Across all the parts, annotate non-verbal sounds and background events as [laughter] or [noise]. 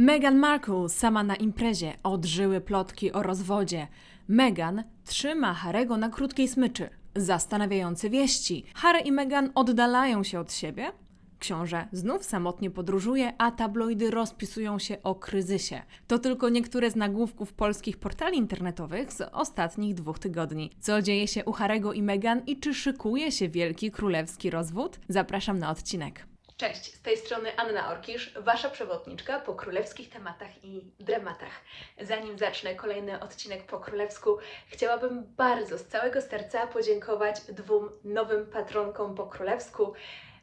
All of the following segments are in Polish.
Meghan Markle sama na imprezie odżyły plotki o rozwodzie. Meghan trzyma Harego na krótkiej smyczy. Zastanawiające wieści. Harry i Meghan oddalają się od siebie. Książę znów samotnie podróżuje, a tabloidy rozpisują się o kryzysie. To tylko niektóre z nagłówków polskich portali internetowych z ostatnich dwóch tygodni. Co dzieje się u Harego i Meghan i czy szykuje się wielki królewski rozwód? Zapraszam na odcinek. Cześć, z tej strony Anna Orkisz, Wasza przewodniczka po królewskich tematach i dramatach. Zanim zacznę kolejny odcinek po królewsku, chciałabym bardzo z całego serca podziękować dwóm nowym patronkom po królewsku.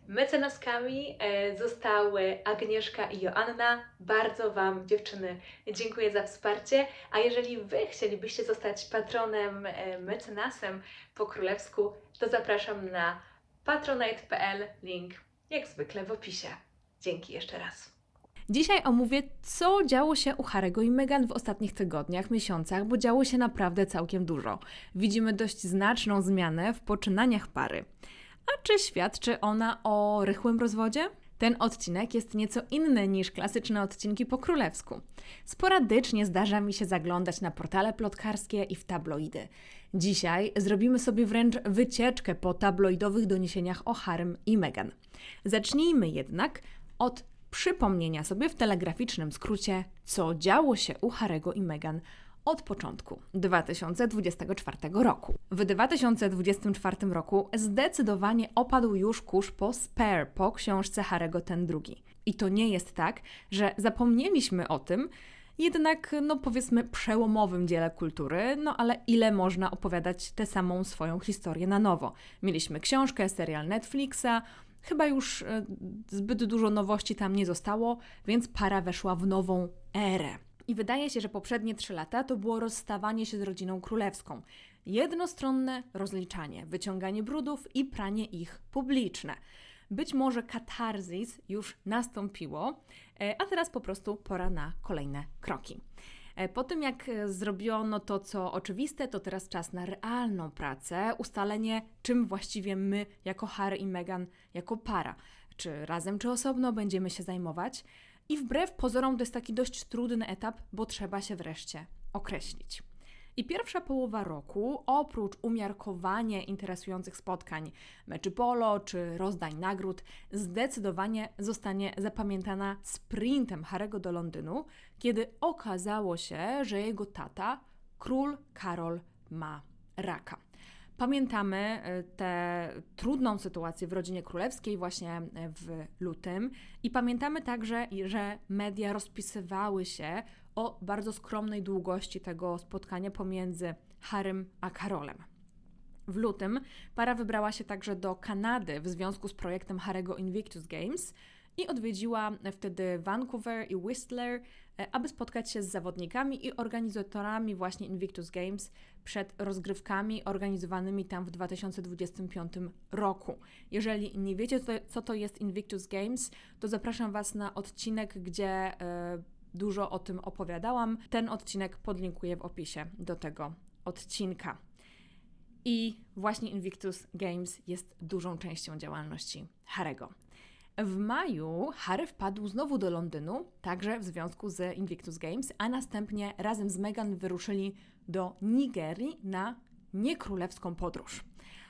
Mecenaskami e, zostały Agnieszka i Joanna. Bardzo Wam, dziewczyny, dziękuję za wsparcie. A jeżeli Wy chcielibyście zostać patronem, e, mecenasem po królewsku, to zapraszam na patronite.pl, link jak zwykle w opisie. Dzięki jeszcze raz. Dzisiaj omówię, co działo się u Harego i Meghan w ostatnich tygodniach, miesiącach, bo działo się naprawdę całkiem dużo. Widzimy dość znaczną zmianę w poczynaniach pary. A czy świadczy ona o rychłym rozwodzie? Ten odcinek jest nieco inny niż klasyczne odcinki po królewsku. Sporadycznie zdarza mi się zaglądać na portale plotkarskie i w tabloidy. Dzisiaj zrobimy sobie wręcz wycieczkę po tabloidowych doniesieniach o Harrym i Meghan. Zacznijmy jednak od przypomnienia sobie w telegraficznym skrócie, co działo się u Harego i Meghan od początku 2024 roku. W 2024 roku zdecydowanie opadł już kurz po Spare, po książce Harego ten drugi. I to nie jest tak, że zapomnieliśmy o tym, jednak, no powiedzmy, przełomowym dziele kultury, no ale ile można opowiadać tę samą swoją historię na nowo? Mieliśmy książkę, serial Netflixa, chyba już e, zbyt dużo nowości tam nie zostało, więc para weszła w nową erę. I wydaje się, że poprzednie trzy lata to było rozstawanie się z rodziną królewską. Jednostronne rozliczanie, wyciąganie brudów i pranie ich publiczne. Być może katarzis już nastąpiło, e, a teraz po prostu pora na kolejne kroki. E, po tym, jak zrobiono to, co oczywiste, to teraz czas na realną pracę, ustalenie, czym właściwie my, jako Harry i Meghan, jako para, czy razem, czy osobno będziemy się zajmować. I wbrew pozorom to jest taki dość trudny etap, bo trzeba się wreszcie określić. I pierwsza połowa roku, oprócz umiarkowanie interesujących spotkań, meczy polo czy rozdań nagród, zdecydowanie zostanie zapamiętana sprintem Harego do Londynu, kiedy okazało się, że jego tata, król Karol, ma raka. Pamiętamy e, tę trudną sytuację w rodzinie królewskiej właśnie e, w lutym i pamiętamy także, że media rozpisywały się o bardzo skromnej długości tego spotkania pomiędzy Harrym a Karolem. W lutym para wybrała się także do Kanady w związku z projektem Harego Invictus Games i odwiedziła wtedy Vancouver i Whistler, e, aby spotkać się z zawodnikami i organizatorami właśnie Invictus Games przed rozgrywkami organizowanymi tam w 2025 roku. Jeżeli nie wiecie, co to jest Invictus Games, to zapraszam Was na odcinek, gdzie e, dużo o tym opowiadałam. Ten odcinek podlinkuję w opisie do tego odcinka. I właśnie Invictus Games jest dużą częścią działalności Harego. W maju Harry wpadł znowu do Londynu, także w związku z Invictus Games, a następnie razem z Meghan wyruszyli do Nigerii na niekrólewską podróż.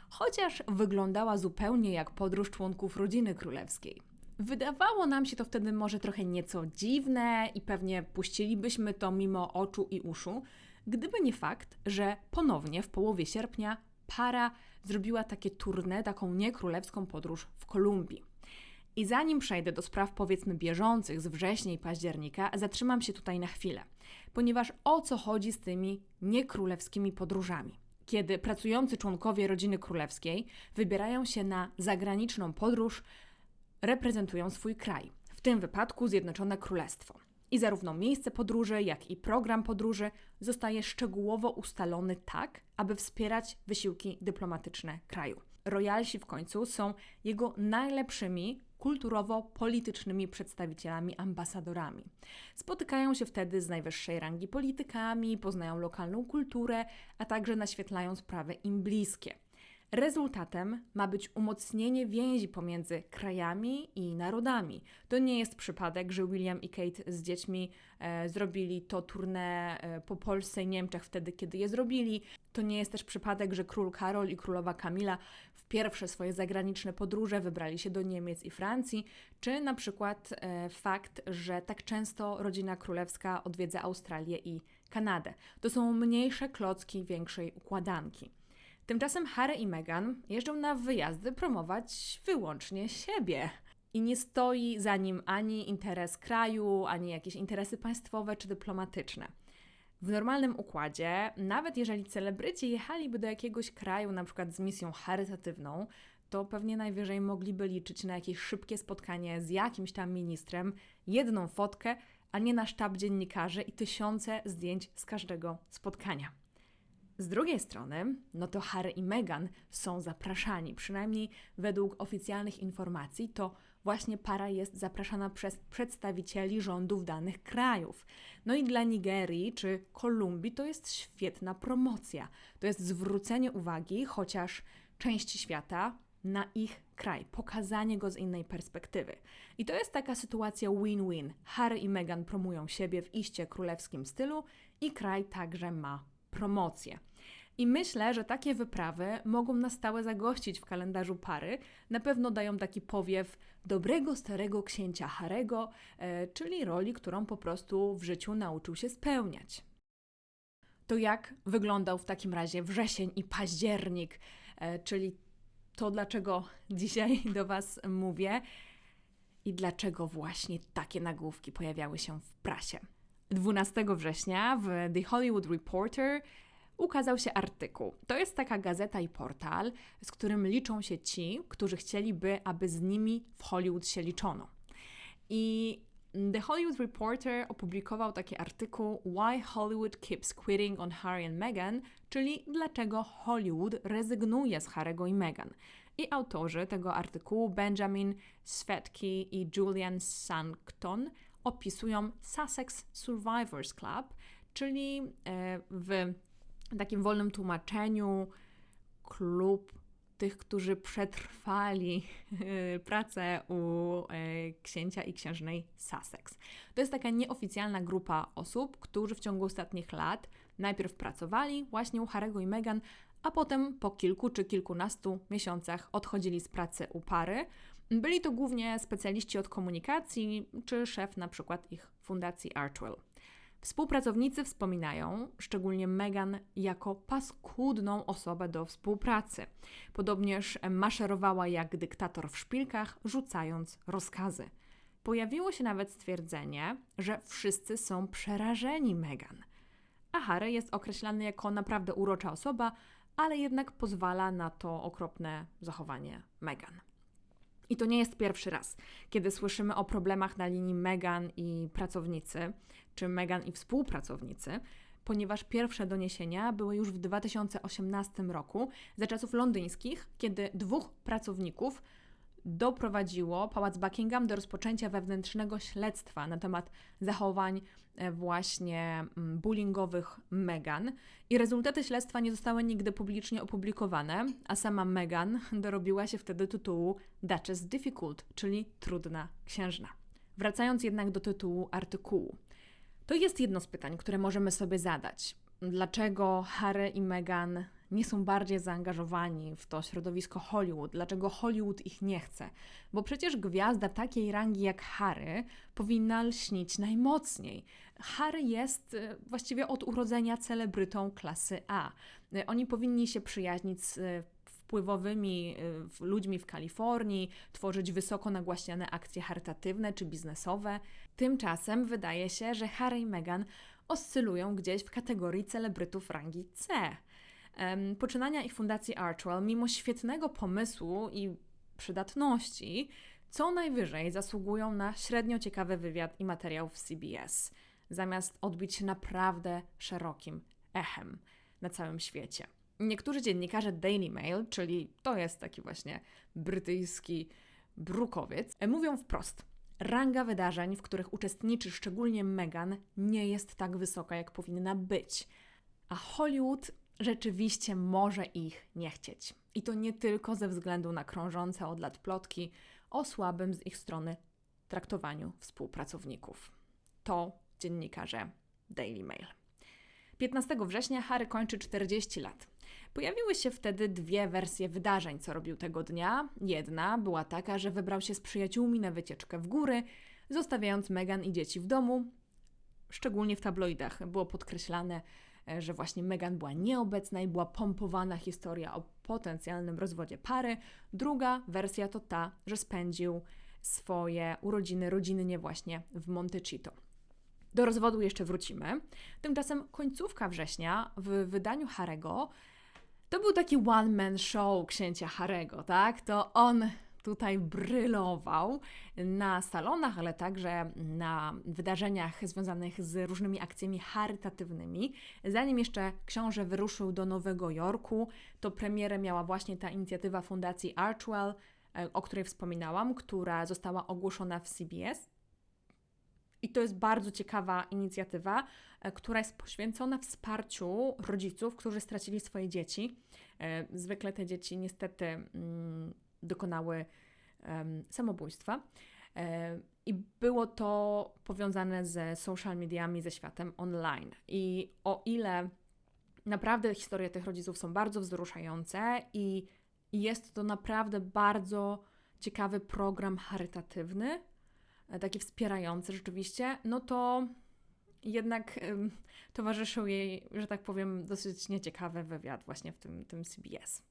Chociaż wyglądała zupełnie jak podróż członków rodziny królewskiej. Wydawało nam się to wtedy może trochę nieco dziwne i pewnie puścilibyśmy to mimo oczu i uszu, gdyby nie fakt, że ponownie w połowie sierpnia para zrobiła takie tournée, taką niekrólewską podróż w Kolumbii. I zanim przejdę do spraw powiedzmy bieżących z września i października, zatrzymam się tutaj na chwilę, ponieważ o co chodzi z tymi niekrólewskimi podróżami? Kiedy pracujący członkowie rodziny królewskiej wybierają się na zagraniczną podróż, reprezentują swój kraj, w tym wypadku Zjednoczone Królestwo. I zarówno miejsce podróży, jak i program podróży zostaje szczegółowo ustalony tak, aby wspierać wysiłki dyplomatyczne kraju. Royalsi w końcu są jego najlepszymi kulturowo-politycznymi przedstawicielami, ambasadorami. Spotykają się wtedy z najwyższej rangi politykami, poznają lokalną kulturę, a także naświetlają sprawy im bliskie. Rezultatem ma być umocnienie więzi pomiędzy krajami i narodami. To nie jest przypadek, że William i Kate z dziećmi e, zrobili to tournée e, po Polsce i Niemczech wtedy, kiedy je zrobili. To nie jest też przypadek, że król Karol i królowa Kamila w pierwsze swoje zagraniczne podróże wybrali się do Niemiec i Francji, czy na przykład e, fakt, że tak często rodzina królewska odwiedza Australię i Kanadę. To są mniejsze klocki większej układanki. Tymczasem Harry i Meghan jeżdżą na wyjazdy promować wyłącznie siebie. I nie stoi za nim ani interes kraju, ani jakieś interesy państwowe czy dyplomatyczne. W normalnym układzie, nawet jeżeli celebryci jechaliby do jakiegoś kraju, na przykład z misją charytatywną, to pewnie najwyżej mogliby liczyć na jakieś szybkie spotkanie z jakimś tam ministrem, jedną fotkę, a nie na sztab dziennikarzy i tysiące zdjęć z każdego spotkania. Z drugiej strony, no to Harry i Meghan są zapraszani, przynajmniej według oficjalnych informacji, to właśnie para jest zapraszana przez przedstawicieli rządów danych krajów. No i dla Nigerii czy Kolumbii to jest świetna promocja. To jest zwrócenie uwagi, chociaż części świata, na ich kraj, pokazanie go z innej perspektywy. I to jest taka sytuacja win-win. Harry i Meghan promują siebie w iście królewskim stylu i kraj także ma promocję. I myślę, że takie wyprawy mogą na stałe zagościć w kalendarzu pary. Na pewno dają taki powiew dobrego starego księcia Harego, e, czyli roli, którą po prostu w życiu nauczył się spełniać. To jak wyglądał w takim razie wrzesień i październik, e, czyli to, dlaczego [laughs] dzisiaj do Was mówię i dlaczego właśnie takie nagłówki pojawiały się w prasie. 12 września w The Hollywood Reporter ukazał się artykuł. To jest taka gazeta i portal, z którym liczą się ci, którzy chcieliby, aby z nimi w Hollywood się liczono. I The Hollywood Reporter opublikował taki artykuł Why Hollywood Keeps Quitting on Harry and Meghan, czyli dlaczego Hollywood rezygnuje z Harry'ego i Meghan. I autorzy tego artykułu, Benjamin Svetki i Julian Sankton, opisują Sussex Survivors Club, czyli e, w takim wolnym tłumaczeniu klub tych, którzy przetrwali [laughs] pracę u e, księcia i księżnej Sussex. To jest taka nieoficjalna grupa osób, którzy w ciągu ostatnich lat najpierw pracowali właśnie u Harry'ego i Meghan, a potem po kilku czy kilkunastu miesiącach odchodzili z pracy u pary. Byli to głównie specjaliści od komunikacji, czy szef na przykład ich fundacji Archwell. Współpracownicy wspominają, szczególnie Meghan, jako paskudną osobę do współpracy. Podobnież maszerowała jak dyktator w szpilkach, rzucając rozkazy. Pojawiło się nawet stwierdzenie, że wszyscy są przerażeni Meghan. A Harry jest określany jako naprawdę urocza osoba, ale jednak pozwala na to okropne zachowanie Meghan. I to nie jest pierwszy raz, kiedy słyszymy o problemach na linii Meghan i pracownicy, czy Meghan i współpracownicy, ponieważ pierwsze doniesienia były już w 2018 roku, za czasów londyńskich, kiedy dwóch pracowników doprowadziło Pałac Buckingham do rozpoczęcia wewnętrznego śledztwa na temat zachowań e, właśnie mm, bullyingowych Meghan. I rezultaty śledztwa nie zostały nigdy publicznie opublikowane, a sama Meghan [laughs] dorobiła się wtedy tytułu Duchess Difficult, czyli trudna księżna. Wracając jednak do tytułu artykułu. To jest jedno z pytań, które możemy sobie zadać. Dlaczego Harry i Meghan nie są bardziej zaangażowani w to środowisko Hollywood, dlaczego Hollywood ich nie chce. Bo przecież gwiazda takiej rangi jak Harry powinna lśnić najmocniej. Harry jest e, właściwie od urodzenia celebrytą klasy A. E, oni powinni się przyjaźnić z e, wpływowymi ludźmi w Kalifornii, tworzyć wysoko nagłaśniane akcje charytatywne czy biznesowe. Tymczasem wydaje się, że Harry i Meghan oscylują gdzieś w kategorii celebrytów rangi C. Poczynania ich fundacji Archwell, mimo świetnego pomysłu i przydatności, co najwyżej zasługują na średnio ciekawy wywiad i materiał w CBS, zamiast odbić się naprawdę szerokim echem na całym świecie. Niektórzy dziennikarze Daily Mail, czyli to jest taki właśnie brytyjski brukowiec, mówią wprost: Ranga wydarzeń, w których uczestniczy szczególnie Meghan, nie jest tak wysoka, jak powinna być. A Hollywood rzeczywiście może ich nie chcieć. I to nie tylko ze względu na krążące od lat plotki o słabym z ich strony traktowaniu współpracowników. To dziennikarze Daily Mail. 15 września Harry kończy 40 lat. Pojawiły się wtedy dwie wersje wydarzeń, co robił tego dnia. Jedna była taka, że wybrał się z przyjaciółmi na wycieczkę w góry, zostawiając Meghan i dzieci w domu. Szczególnie w tabloidach było podkreślane, że właśnie Meghan była nieobecna i była pompowana historia o potencjalnym rozwodzie pary. Druga wersja to ta, że spędził swoje urodziny rodzinnie właśnie w Montecito. Do rozwodu jeszcze wrócimy. Tymczasem końcówka września w wydaniu Harego to był taki one-man show księcia Harego, tak? To on tutaj brylował na salonach, ale także na wydarzeniach związanych z różnymi akcjami charytatywnymi. Zanim jeszcze książę wyruszył do Nowego Jorku, to premierę miała właśnie ta inicjatywa Fundacji Archwell, e, o której wspominałam, która została ogłoszona w CBS. I to jest bardzo ciekawa inicjatywa, e, która jest poświęcona wsparciu rodziców, którzy stracili swoje dzieci. E, zwykle te dzieci niestety mm, dokonały em, samobójstwa. E, I było to powiązane ze social mediami, ze światem online. I o ile naprawdę historie tych rodziców są bardzo wzruszające i jest to naprawdę bardzo ciekawy program charytatywny, e, taki wspierający rzeczywiście, no to jednak towarzyszył jej, że tak powiem, dosyć nieciekawy wywiad właśnie w tym, tym CBS.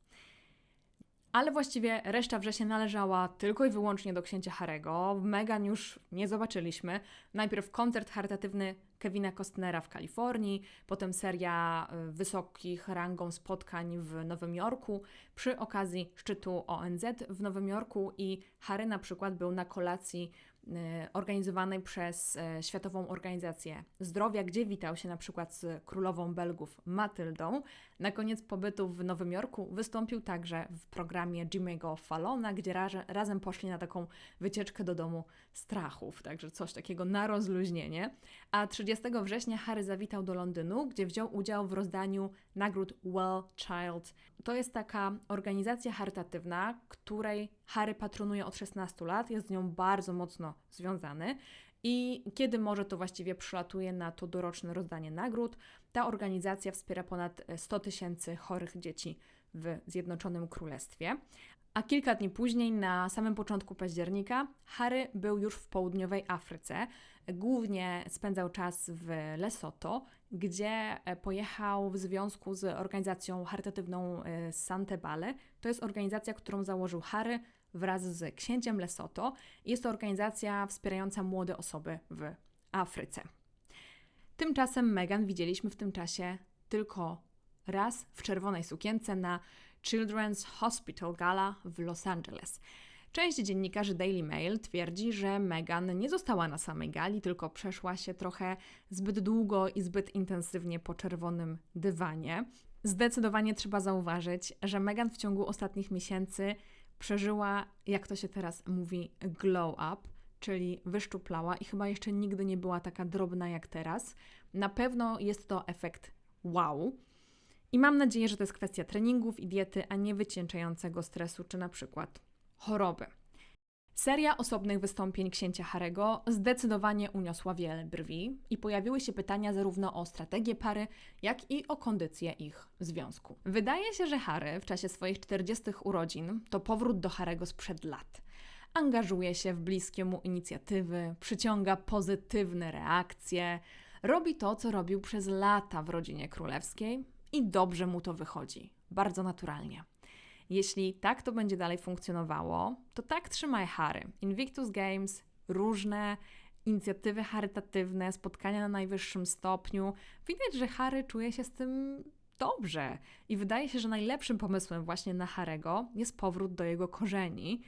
Ale właściwie reszta września należała tylko i wyłącznie do księcia Harego. Megan już nie zobaczyliśmy. Najpierw koncert charytatywny Kevina Costnera w Kalifornii, potem seria y, wysokich rangą spotkań w Nowym Jorku przy okazji szczytu ONZ w Nowym Jorku i Harry na przykład był na kolacji organizowanej przez y, Światową Organizację Zdrowia, gdzie witał się na przykład z królową Belgów Matyldą. Na koniec pobytu w Nowym Jorku wystąpił także w programie Jimmy'ego Fallona, gdzie razem poszli na taką wycieczkę do domu strachów, także coś takiego na rozluźnienie. A 30 września Harry zawitał do Londynu, gdzie wziął udział w rozdaniu nagród Well Child. To jest taka organizacja charytatywna, której Harry patronuje od 16 lat, jest z nią bardzo mocno związany. I kiedy może, to właściwie przylatuje na to doroczne rozdanie nagród. Ta organizacja wspiera ponad 100 tysięcy chorych dzieci w Zjednoczonym Królestwie. A kilka dni później, na samym początku października, Harry był już w południowej Afryce. Głównie spędzał czas w Lesotho, gdzie e, pojechał w związku z organizacją charytatywną e, Santebale. To jest organizacja, którą założył Harry wraz z księciem Lesotho. Jest to organizacja wspierająca młode osoby w Afryce. Tymczasem Meghan widzieliśmy w tym czasie tylko raz w czerwonej sukience na Children's Hospital Gala w Los Angeles. Część dziennikarzy Daily Mail twierdzi, że Meghan nie została na samej gali, tylko przeszła się trochę zbyt długo i zbyt intensywnie po czerwonym dywanie. Zdecydowanie trzeba zauważyć, że Meghan w ciągu ostatnich miesięcy przeżyła, jak to się teraz mówi, glow up, czyli wyszczuplała i chyba jeszcze nigdy nie była taka drobna jak teraz. Na pewno jest to efekt wow. I mam nadzieję, że to jest kwestia treningów i diety, a nie wycieńczającego stresu czy na przykład choroby. Seria osobnych wystąpień księcia Harego zdecydowanie uniosła wiele brwi i pojawiły się pytania zarówno o strategię pary, jak i o kondycję ich związku. Wydaje się, że Harry w czasie swoich 40 urodzin to powrót do Harego sprzed lat. Angażuje się w bliskie mu inicjatywy, przyciąga pozytywne reakcje, robi to, co robił przez lata w rodzinie królewskiej i dobrze mu to wychodzi, bardzo naturalnie. Jeśli tak to będzie dalej funkcjonowało, to tak trzymaj Harry. Invictus Games, różne inicjatywy charytatywne, spotkania na najwyższym stopniu. Widać, że Harry czuje się z tym dobrze i wydaje się, że najlepszym pomysłem właśnie na Harego jest powrót do jego korzeni.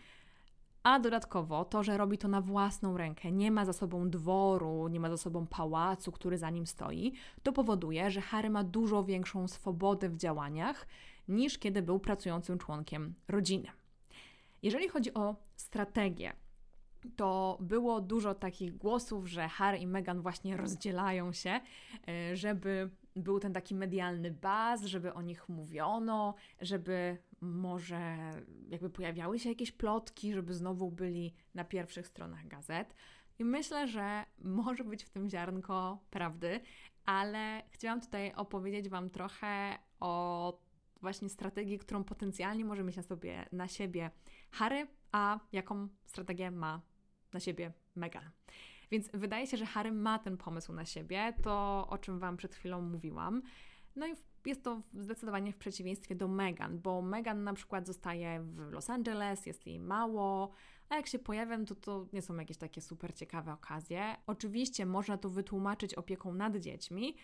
A dodatkowo to, że robi to na własną rękę, nie ma za sobą dworu, nie ma za sobą pałacu, który za nim stoi, to powoduje, że Harry ma dużo większą swobodę w działaniach niż kiedy był pracującym członkiem rodziny. Jeżeli chodzi o strategię, to było dużo takich głosów, że Harry i Meghan właśnie rozdzielają się, e, żeby był ten taki medialny baz, żeby o nich mówiono, żeby może jakby pojawiały się jakieś plotki, żeby znowu byli na pierwszych stronach gazet. I myślę, że może być w tym ziarnko prawdy, ale chciałam tutaj opowiedzieć Wam trochę o właśnie strategii, którą potencjalnie może mieć na sobie na siebie Harry, a jaką strategię ma na siebie Meghan. Więc wydaje się, że Harry ma ten pomysł na siebie, to o czym Wam przed chwilą mówiłam. No i jest to zdecydowanie w przeciwieństwie do Meghan, bo Meghan na przykład zostaje w Los Angeles, jest jej mało, a jak się pojawiam, to to nie są jakieś takie super ciekawe okazje. Oczywiście można to wytłumaczyć opieką nad dziećmi,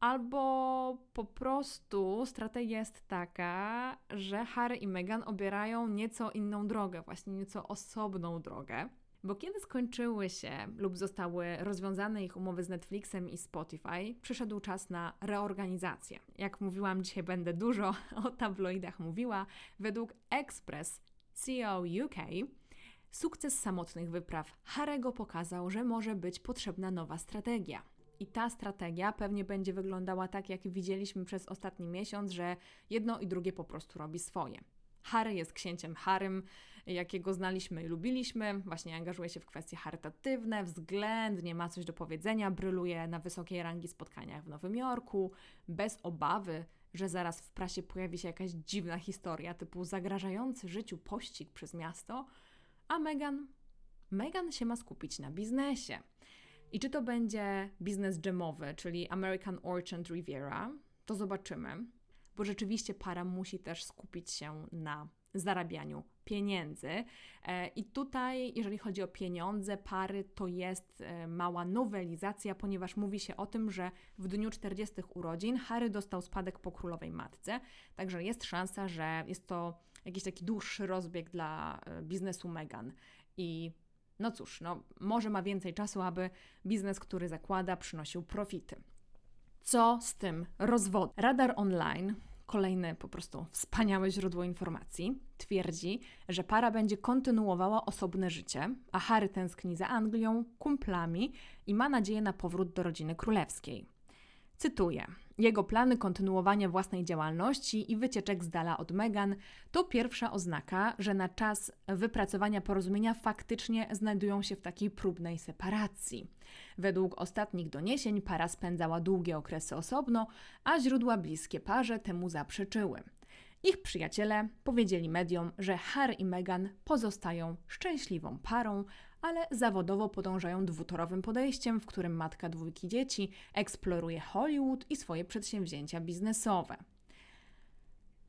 albo po prostu strategia jest taka, że Harry i Meghan obierają nieco inną drogę, właśnie nieco osobną drogę. Bo kiedy skończyły się lub zostały rozwiązane ich umowy z Netflixem i Spotify, przyszedł czas na reorganizację. Jak mówiłam, dzisiaj będę dużo [laughs] o tabloidach mówiła. Według Express CEO UK sukces samotnych wypraw Harego pokazał, że może być potrzebna nowa strategia. I ta strategia pewnie będzie wyglądała tak, jak widzieliśmy przez ostatni miesiąc, że jedno i drugie po prostu robi swoje. Harry jest księciem Harym, jakiego znaliśmy i lubiliśmy. Właśnie angażuje się w kwestie charytatywne, względnie ma coś do powiedzenia, bryluje na wysokiej rangi spotkaniach w Nowym Jorku, bez obawy, że zaraz w prasie pojawi się jakaś dziwna historia typu zagrażający życiu pościg przez miasto. A Meghan? Meghan się ma skupić na biznesie. I czy to będzie biznes dżemowy, czyli American Orchard Riviera, to zobaczymy bo rzeczywiście para musi też skupić się na zarabianiu pieniędzy. E, I tutaj, jeżeli chodzi o pieniądze pary, to jest e, mała nowelizacja, ponieważ mówi się o tym, że w dniu 40 urodzin Harry dostał spadek po królowej matce, także jest szansa, że jest to jakiś taki dłuższy rozbieg dla e, biznesu Meghan. I no cóż, no, może ma więcej czasu, aby biznes, który zakłada, przynosił profity. Co z tym rozwodem? Radar Online, kolejne po prostu wspaniałe źródło informacji, twierdzi, że para będzie kontynuowała osobne życie, a Harry tęskni za Anglią, kumplami i ma nadzieję na powrót do rodziny królewskiej. Cytuję: Jego plany kontynuowania własnej działalności i wycieczek z dala od Meghan to pierwsza oznaka, że na czas wypracowania porozumienia faktycznie znajdują się w takiej próbnej separacji. Według ostatnich doniesień para spędzała długie okresy osobno, a źródła bliskie parze temu zaprzeczyły. Ich przyjaciele powiedzieli mediom, że Harry i Meghan pozostają szczęśliwą parą, ale zawodowo podążają dwutorowym podejściem, w którym matka dwójki dzieci eksploruje Hollywood i swoje przedsięwzięcia biznesowe.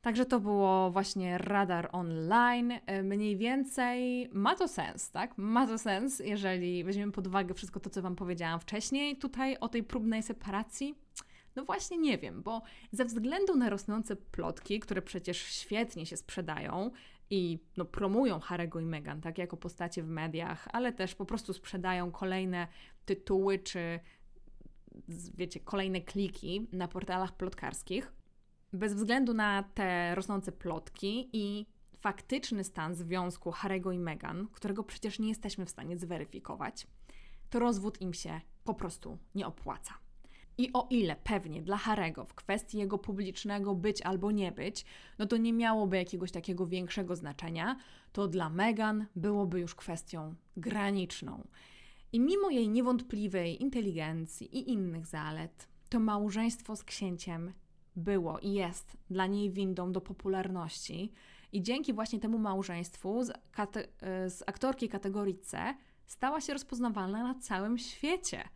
Także to było właśnie radar online. Mniej więcej ma to sens, tak? Ma to sens, jeżeli weźmiemy pod uwagę wszystko to, co Wam powiedziałam wcześniej, tutaj o tej próbnej separacji. No właśnie nie wiem, bo ze względu na rosnące plotki, które przecież świetnie się sprzedają i no, promują Harego i Meghan, tak, jako postacie w mediach, ale też po prostu sprzedają kolejne tytuły czy wiecie, kolejne kliki na portalach plotkarskich. Bez względu na te rosnące plotki i faktyczny stan związku Harego i Meghan, którego przecież nie jesteśmy w stanie zweryfikować, to rozwód im się po prostu nie opłaca. I o ile pewnie dla Harego w kwestii jego publicznego być albo nie być, no to nie miałoby jakiegoś takiego większego znaczenia, to dla Meghan byłoby już kwestią graniczną. I mimo jej niewątpliwej inteligencji i innych zalet, to małżeństwo z księciem było i jest dla niej windą do popularności. I dzięki właśnie temu małżeństwu z, z aktorki kategorii C stała się rozpoznawalna na całym świecie.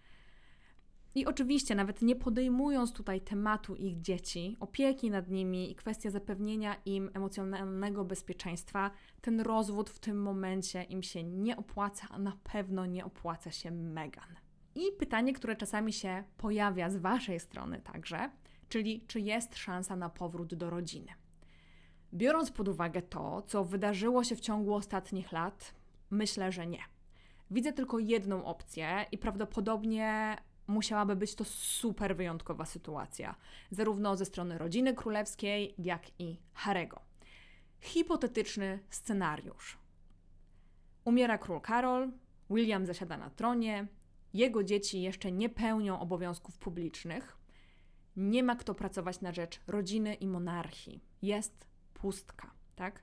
I oczywiście, nawet nie podejmując tutaj tematu ich dzieci, opieki nad nimi i kwestia zapewnienia im emocjonalnego bezpieczeństwa, ten rozwód w tym momencie im się nie opłaca, a na pewno nie opłaca się Megan. I pytanie, które czasami się pojawia z Waszej strony także, czyli czy jest szansa na powrót do rodziny. Biorąc pod uwagę to, co wydarzyło się w ciągu ostatnich lat, myślę, że nie. Widzę tylko jedną opcję i prawdopodobnie musiałaby być to super wyjątkowa sytuacja, zarówno ze strony rodziny królewskiej, jak i Harego. Hipotetyczny scenariusz. Umiera król Karol, William zasiada na tronie, jego dzieci jeszcze nie pełnią obowiązków publicznych, nie ma kto pracować na rzecz rodziny i monarchii. Jest pustka. tak?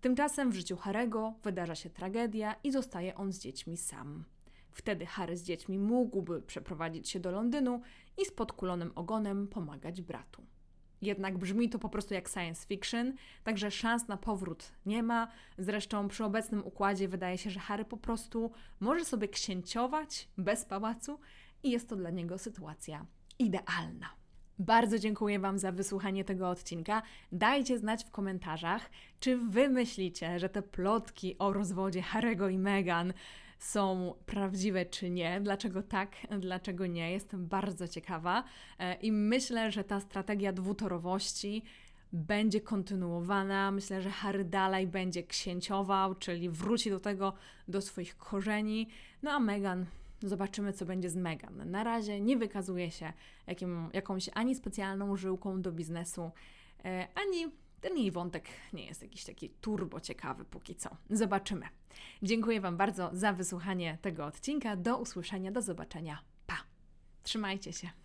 Tymczasem w życiu Harego wydarza się tragedia i zostaje on z dziećmi sam. Wtedy Harry z dziećmi mógłby przeprowadzić się do Londynu i z podkulonym ogonem pomagać bratu. Jednak brzmi to po prostu jak science fiction, także szans na powrót nie ma. Zresztą przy obecnym układzie wydaje się, że Harry po prostu może sobie księciować bez pałacu i jest to dla niego sytuacja idealna. Bardzo dziękuję Wam za wysłuchanie tego odcinka. Dajcie znać w komentarzach, czy Wy myślicie, że te plotki o rozwodzie Harego i Meghan są prawdziwe czy nie, dlaczego tak, dlaczego nie. Jestem bardzo ciekawa e, i myślę, że ta strategia dwutorowości będzie kontynuowana. Myślę, że Harry dalej będzie księciował, czyli wróci do tego, do swoich korzeni. No a Meghan, zobaczymy, co będzie z Meghan. Na razie nie wykazuje się jakim, jakąś ani specjalną żyłką do biznesu, e, ani ten jej wątek nie jest jakiś taki turbo ciekawy póki co. Zobaczymy. Dziękuję Wam bardzo za wysłuchanie tego odcinka. Do usłyszenia, do zobaczenia. Pa! Trzymajcie się.